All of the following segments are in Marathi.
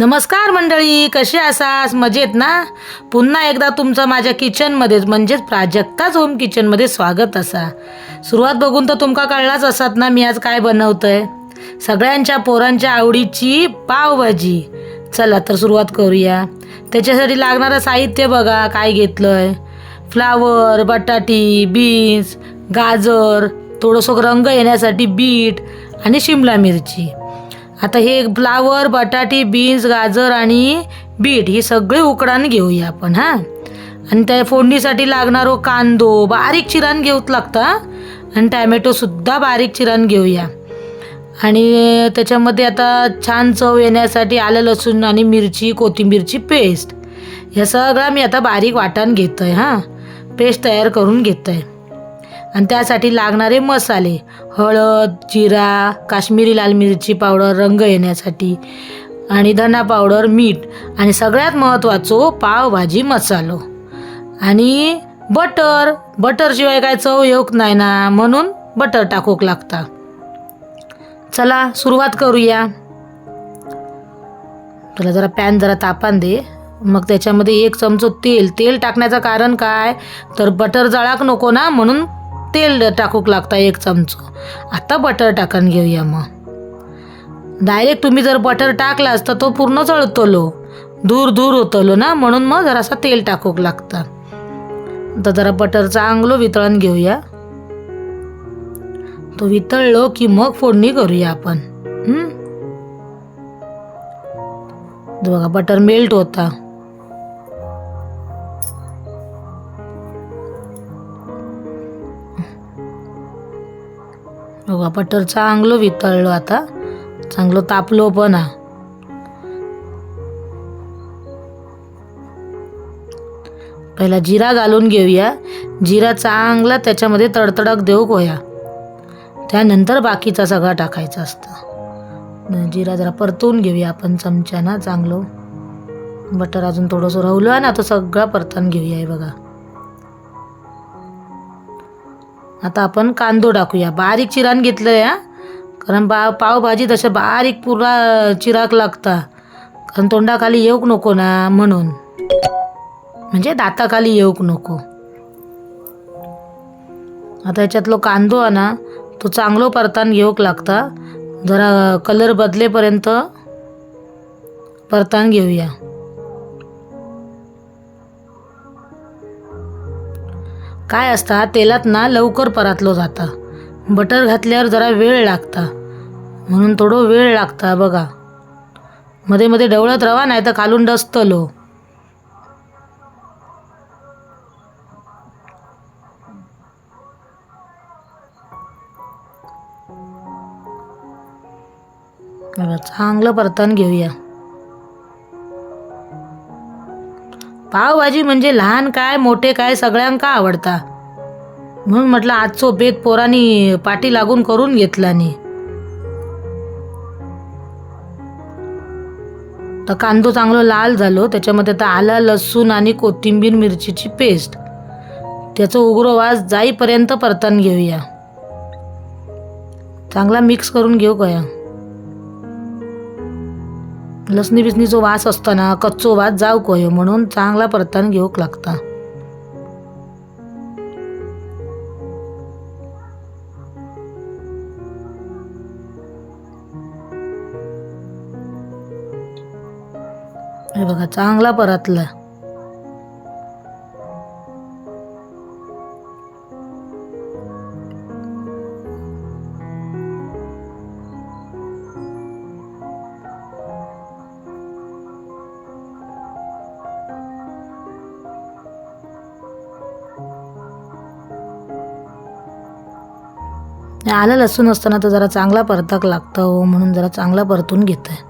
नमस्कार मंडळी कसे असास? मजेत ना? पुन्हा एकदा तुमचं माझ्या किचनमध्येच म्हणजेच प्राजक्ताच होम किचनमध्ये स्वागत असा. सुरुवात बघून तर तुमका कळलाच असत ना मी आज काय बनवतंय. सगळ्यांच्या पोरांच्या आवडीची पावभाजी. चला तर सुरुवात करूया. त्याच्यासाठी लागणारं साहित्य बघा काय घेतलंय. फ्लावर बटाटी बीन्स गाजर थोडंसं रंग येण्यासाठी बीट आणि शिमला मिरची. आता हे फ्लावर बटाटे बीन्स गाजर आणि बीट ही सगळे उकडान घेऊया आपण हां? आणि त्या फोडणीसाठी लागणारो हो कांदो बारीक चिरान घेऊत लागता आणि टॅमॅटोसुद्धा बारीक चिरान घेऊया. आणि त्याच्यामध्ये आता छान चव येण्यासाठी आलं लसूण आणि मिरची कोथिंबीरची पेस्ट या सगळा मी आता बारीक वाटण घेतो आहे हां? पेस्ट तयार करून घेतो आहे आणि त्यासाठी लागणारे मसाले हळद जिरा काश्मीरी लाल मिरची पावडर रंग येण्यासाठी आणि धना पावडर मीठ आणि सगळ्यात महत्त्वाचो पावभाजी मसालो. आणि बटर बटरशिवाय काय चव येऊक नाही ना म्हणून बटर टाकूक लागता. चला सुरुवात करूया. तुला जरा पॅन जरा तापान दे. मग त्याच्यामध्ये एक चमचो तेल. तेल टाकण्याचं कारण काय? तर बटर जळाक नको ना म्हणून तेल टाकूक लागता एक चमचो. आता बटर टाकून घेऊया मग. डायरेक्ट तुम्ही जर बटर टाकलास तर तो पूर्ण चळतलो दूर दूर होतलो ना म्हणून मग जरासा तेल टाकूक लागतं. तर जरा बटर चांगलं वितळून घेऊया. तो वितळलो की मग फोडणी करूया आपण. बघा बटर मेल्ट होता. बघा बटर चांगलं वितळलो आता. चांगलं तापलो पण हा. पहिला जिरा घालून घेऊया. जिरा चांगला त्याच्यामध्ये तडतडक देऊ गोया. त्यानंतर बाकीचा सगळा टाकायचा असतं. जिरा जरा परतवून घेऊया आपण चमच्यानं चांगलं. बटर अजून थोडंसं राहुलं आहे ना तो सगळा परतून घेऊया हे बघा. आता आपण कांदो टाकूया. बारीक चिरान घेतलं या कारण बा पावभाजी तशा बारीक पुरा चिराक लागता. कारण तोंडाखाली येऊक नको ना म्हणून. म्हणजे दाताखाली येऊक नको. आता याच्यातलो कांदो आहे ना तो चांगलो परतान घेऊक लागता. जरा कलर बदलेपर्यंत परतान घेऊया. काय असता तेलात ना लवकर परतलो जाता. बटर घातल्यावर जरा वेळ लागता. म्हणून थोडं वेळ लागता बघा. मध्ये मध्ये ढवळत रवा नाही तर खालून डसतलो. चांगलं परतन घेऊया. पावभाजी म्हणजे लहान काय मोठे काय सगळ्यांका आवडता? म्हणून म्हटलं आजचो बेत पोरांनी पाठी लागून करून घेतला नी तर कांदो चांगलो लाल झालो त्याच्यामध्ये तर आला लसूण आणि कोथिंबीर मिरचीची पेस्ट. त्याचं उग्र वास जाईपर्यंत परतन घेऊया. चांगला मिक्स करून घेऊ गया लसणी बिसणीचो वास असताना कच्चो वास जाऊ कोयो म्हणून चांगला परतान घेऊक लागता. हे बघा चांगला परतला. आलं लसूण असताना तर जरा चांगला परताक लागतं हो म्हणून जरा चांगला परतून घेतं आहे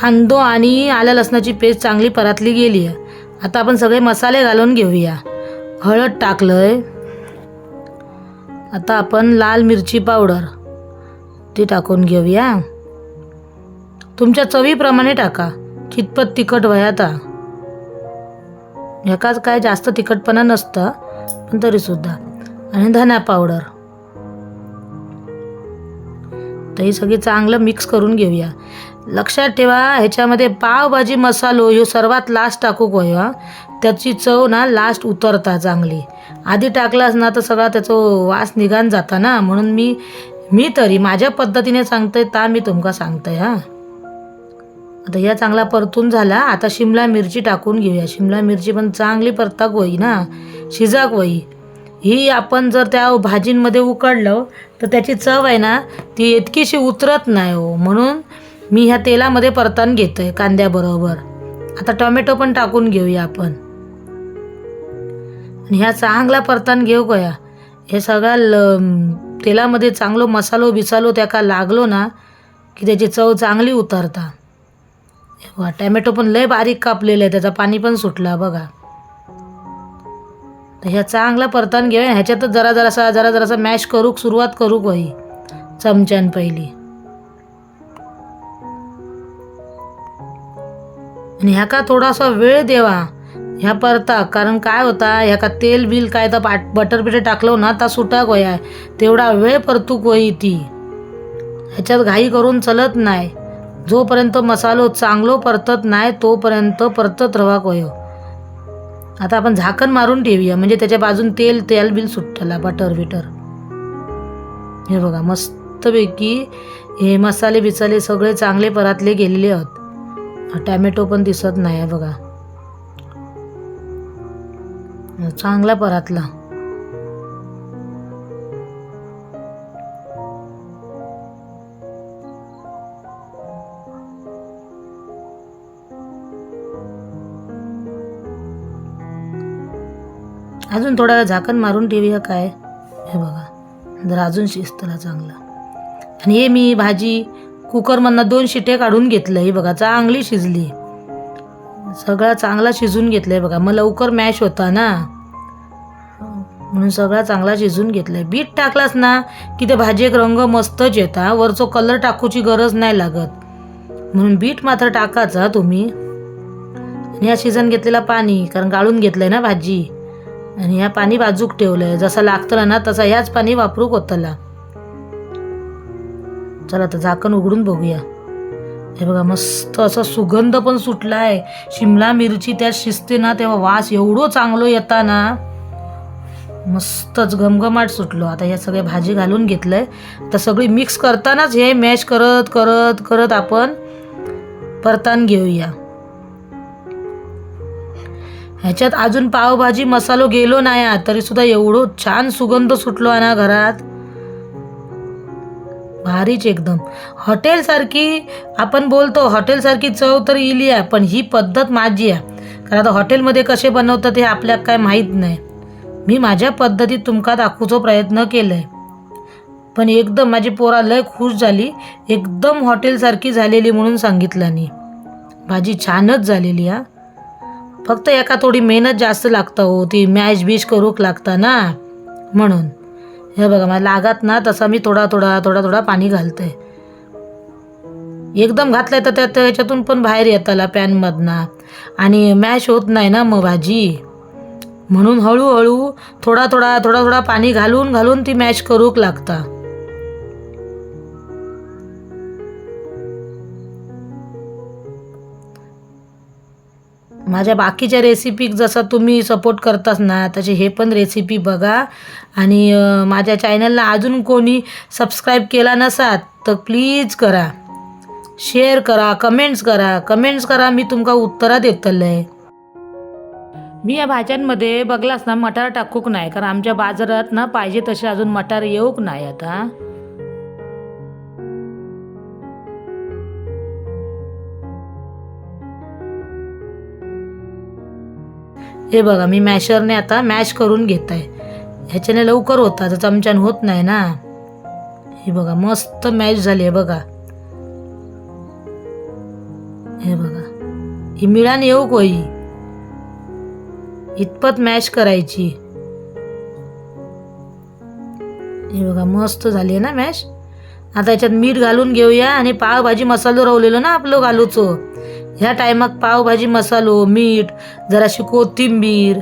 कांदो आणि आल्या लसणाची पेस्ट चांगली परतली गेली आहे. आता आपण सगळे मसाले घालून घेऊया. हळद टाकलंय. आता आपण लाल मिरची पावडर. ती टाकून घेऊया. तुमच्या चवीप्रमाणे टाका. कितपत तिखट वयाता ह्याकाच काय जास्त तिखटपणा नसतं पण तरीसुद्धा. आणि धना पावडर. तर हे सगळी चांगलं मिक्स करून घेऊया. लक्षात ठेवा ह्याच्यामध्ये पावभाजी मसालो ह्यो सर्वात लास्ट टाकू हा? त्याची चव ना लास्ट उतरता चांगली. आधी टाकलास ना तर सगळा त्याचा वास निघान जाता ना? म्हणून मी मी तरी माझ्या पद्धतीने सांगतोय ता मी तुमका सांगतोय हां? आता या चांगला परतून झाला. आता शिमला मिरची टाकून घेऊया. शिमला मिरची पण चांगली परताक होई ना? शिजाक होई. ही आपण जर त्या भाजींमध्ये उकडलं तर त्याची चव आहे ना ती इतकीशी उतरत नाही हो. म्हणून मी ह्या तेलामध्ये परतान आहे कांद्याबरोबर. आता टोमॅटो पण टाकून घेऊया आपण. आणि ह्या चांगला परतान घेऊ गया. हे सगळा ल तेलामध्ये चांगलं मसालो बिसालो त्याका लागलो ना की त्याची चव चांगली उतरता. वा टॅमॅटो पण लय बारीक कापलेलं आहे त्याचा पाणी पण सुटला बघा. तर ह्या चांगला परतान घेऊया ह्याच्यातच जरा जरासा जरा जरासा मॅश करूक सुरुवात करूक होई चमच्यान पहिली. आणि ह्याका थोडासा वेळ देवा? ह्या परता कारण काय होता ह्या का तेल बिल काय तर पाट बटर बिटर टाकलं ना ता सुटाक वया तेवढा वेळ परतूक होई ती. ह्याच्यात घाई करून चलत नाही. जोपर्यंत मसालो चांगलो परतत नाही तोपर्यंत परतत रवा कोयो आता आपण झाकण मारून ठेवूया. म्हणजे त्याच्या बाजून तेल तेल बिल सुटला बटर बिटर हे बघा मस्तपैकी हे मसाले बिसाले सगळे चांगले परातले गेलेले आहेत. टॅमॅटो पण दिसत नाही आहे बघा. चांगला परातला. अजून थोडा वेळ झाकण मारून ठेवूया काय? हे बघा जर अजून शिजतला चांगला. आणि हे मी भाजी कुकरमधनं दोन शिटे काढून घेतलं हे बघा चांगली शिजली. सगळा चांगला शिजून घेतलंय बघा मग लवकर मॅश होता ना. म्हणून सगळा चांगला शिजून घेतलाय. बीट टाकलास ना की ते भाजी एक रंग मस्तच येता वरचो कलर टाकूची गरज नाही लागत. म्हणून बीट मात्र टाकाचा तुम्ही. आणि या शिजन घेतलेला पाणी कारण गाळून घेतलंय ना भाजी. आणि ह्या पाणी बाजूक ठेवलंय. जसं लागतं ना तसा ह्याच पाणी वापरूक कोताला चला तर झाकण उघडून बघूया. हे बघा मस्त असा सुगंध पण सुटला आहे शिमला मिरची त्यात शिजते ना तेव्हा वास एवढं चांगलो येता ना मस्तच घमघमाट सुटलो. आता या सगळ्या भाजी घालून घेतलंय. तर सगळी मिक्स करतानाच हे मॅश करत करत करत आपण परतान घेऊया. ह्याच्यात अजून पावभाजी मसालो गेलो नाही तरी सुद्धा एवढं छान सुगंध सुटलो आहे ना घरात. भारीच एकदम. हॉटेलसारखी आपण बोलतो हॉटेलसारखी चव तर इली आहे पण ही पद्धत माझी आहे. कारण आता हॉटेलमध्ये कसे बनवतात हे आपल्याला काय माहीत नाही. मी माझ्या पद्धतीत तुमका दाखवूचो प्रयत्न केलाय. पण एकदम माझी पोरा लय खुश झाली. एकदम हॉटेलसारखी झालेली म्हणून सांगितलं नी भाजी छानच झालेली हा. फक्त एका थोडी मेहनत जास्त लागतं हो ती मॅश बिश करूक लागतं ना. म्हणून. हे बघा मला लागत ना तसा मी थोडा थोडा थोडा थोडा पाणी घालते. एकदम घातलंय तर त्यात त्याच्यातून पण बाहेर येताला पॅनमधनं. आणि मॅश होत नाही ना मग भाजी. म्हणून हळूहळू थोडा थोडा थोडा थोडा पाणी घालून घालून ती मॅश करूक लागता. माझ्या बाकीच्या रेसिपी जसं तुम्ही सपोर्ट करताच ना तसे हे पण रेसिपी बघा. आणि माझ्या चॅनलला अजून कोणी सबस्क्राईब केला नसात तर प्लीज करा. शेअर करा कमेंट्स करा. कमेंट्स करा मी तुमका उत्तरा देतलंय. मी या भाज्यांमध्ये बघलास ना मटार टाकूक नाही कारण आमच्या बाजारात ना पाहिजे तसे अजून मटार येऊक नाही आता हे बघा मी मॅशरने आता मॅश करून घेत आहे ह्याच्याने लवकर होता तर चमच्यान होत नाही ना. हे बघा मस्त मॅश झाली आहे बघा. हे बघा. ही मिळान येऊ कोई? इतपत मॅश करायची. हे बघा मस्त झाली आहे ना मॅश. आता याच्यात मीठ घालून घेऊया आणि पावभाजी मसालो रवलेलो ना आपलं घालूचो ह्या टायमाक पावभाजी मसालो मीठ जराशी कोथिंबीर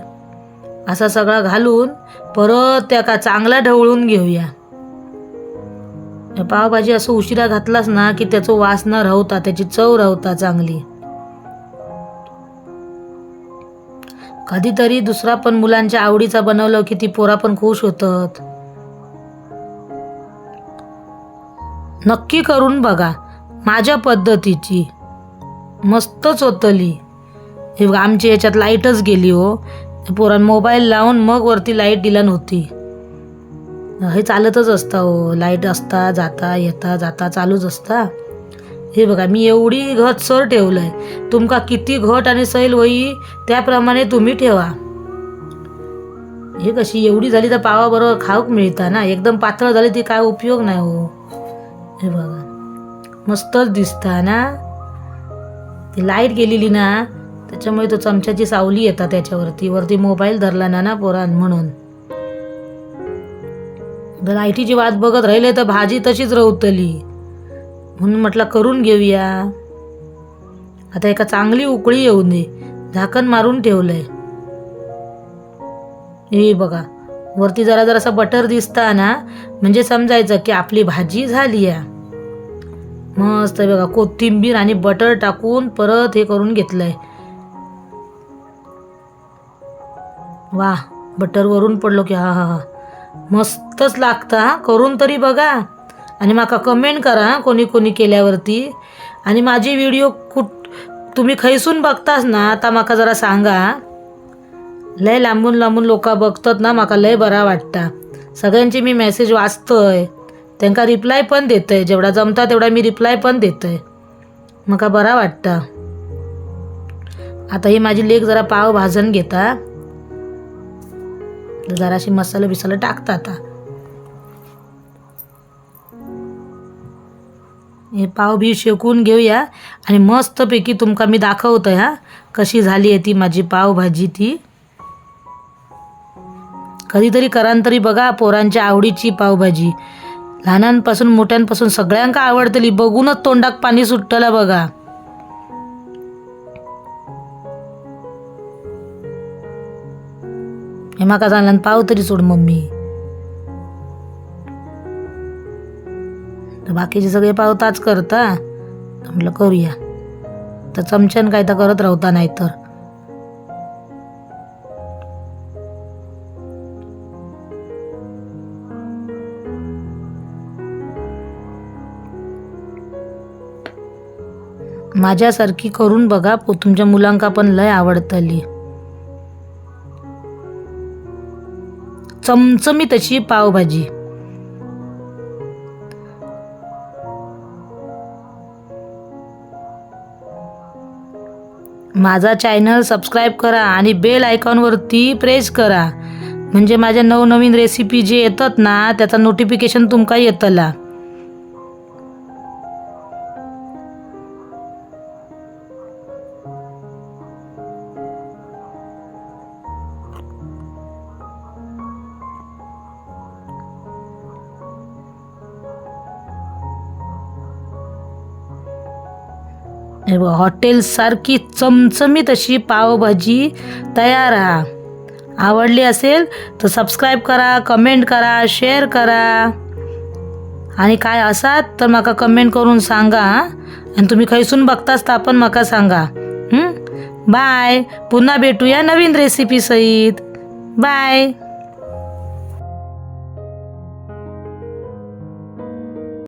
असा सगळा घालून परत त्या का चांगला ढवळून घेऊया. पावभाजी असं उशिरा घातलास ना की त्याचं वास न राहता त्याची चव राहता चांगली. कधीतरी दुसरा पण मुलांच्या आवडीचा बनवलं की ती पोरा पण खुश होतात. नक्की करून बघा माझ्या पद्धतीची. मस्तच होतली हे बघा, आमची याच्यात लाईटच गेली हो. पोरान मोबाईल लावून मग वरती लाइट दिला नव्हती. हे चालतच असतं हो. लाइट असता जाता येता जाता चालूच असता. हे बघा मी एवढी घट सर ठेवलंय. तुमका किती घट आणि सैल होई त्याप्रमाणे तुम्ही ठेवा. हे कशी एवढी झाली तर पावाबरोबर खाऊक मिळता ना? एकदम पातळ झाली ती काय उपयोग नाही हो. हे बघा. मस्तच दिसता ना? ती लाइट गेलेली ना त्याच्यामुळे तो चमच्याची सावली येतात त्याच्यावरती. वरती मोबाईल धरला ना ना पोरान म्हणून. जर लाईटीची वाट बघत राहिले तर भाजी तशीच रवतली म्हणून म्हटलं करून घेऊया. आता एका चांगली उकळी येऊ दे. झाकण मारून ठेवलंय. हे बघा वरती जरा जरासा बटर दिसता ना म्हणजे समजायचं की आपली भाजी झाली आहे. मस्त आहे बघा कोथिंबीर आणि बटर टाकून परत हे करून घेतलंय. वा बटर वरून पडलो की हा हा हा. मस्तच लागतं हा. करून तरी बघा. आणि माका कमेंट करा हा, कोणी कोणी केल्यावरती. आणि माझी व्हिडिओ कुठ तुम्ही खैसून बघतास ना आता माका जरा सांगा लय लांबून लांबून लोक बघतात ना माका लय बरा वाटता. सगळ्यांची मी मेसेज वाचतोय. त्यांका रिप्लाय पण देतंय. जेवढा जमता तेवढा मी रिप्लाय पण देतंय. मका बरा वाटता. आता ही माझी लेक जरा पाव भाजून घेता. जराशी मसाला बिसाला टाकता आता. हे पाव बी शेकून घेऊया. आणि मस्तपैकी तुमका मी दाखवतोय हा. कशी झाली आहे ती माझी पावभाजी ती. कधीतरी करान तरी बघा पोरांच्या आवडीची पावभाजी लहानांपासून मोठ्यांपासून सगळ्यांका आवडतली बघूनच तोंडाक पाणी सुटलं बघा. हे माका सांगला पाव तरी सोड मम्मी. तर बाकीचे सगळे पाव ताच करता. म्हटलं करूया. तर चमच्यान काय तर करत राहता नाहीतर. माझ्यासारखी करून बघा पो- तुमच्या मुलांका पण लय आवडतली. चमचमी तशी पावभाजी. माझा चॅनल सबस्क्राईब करा आणि बेल आयकॉनवरती प्रेस करा. म्हणजे माझ्या नवनवीन रेसिपी जे येतात ना त्याचा नोटिफिकेशन तुमका येतला. हॉटेलसारखी चमचमीत अशी पावभाजी तयार आहे आवडली असेल तर सबस्क्राईब करा कमेंट करा शेअर करा. आणि काय असात तर माका कमेंट करून सांगा आणि तुम्ही खैसून बघताच तर आपण माका सांगा. बाय पुन्हा भेटूया नवीन रेसिपी सहित. बाय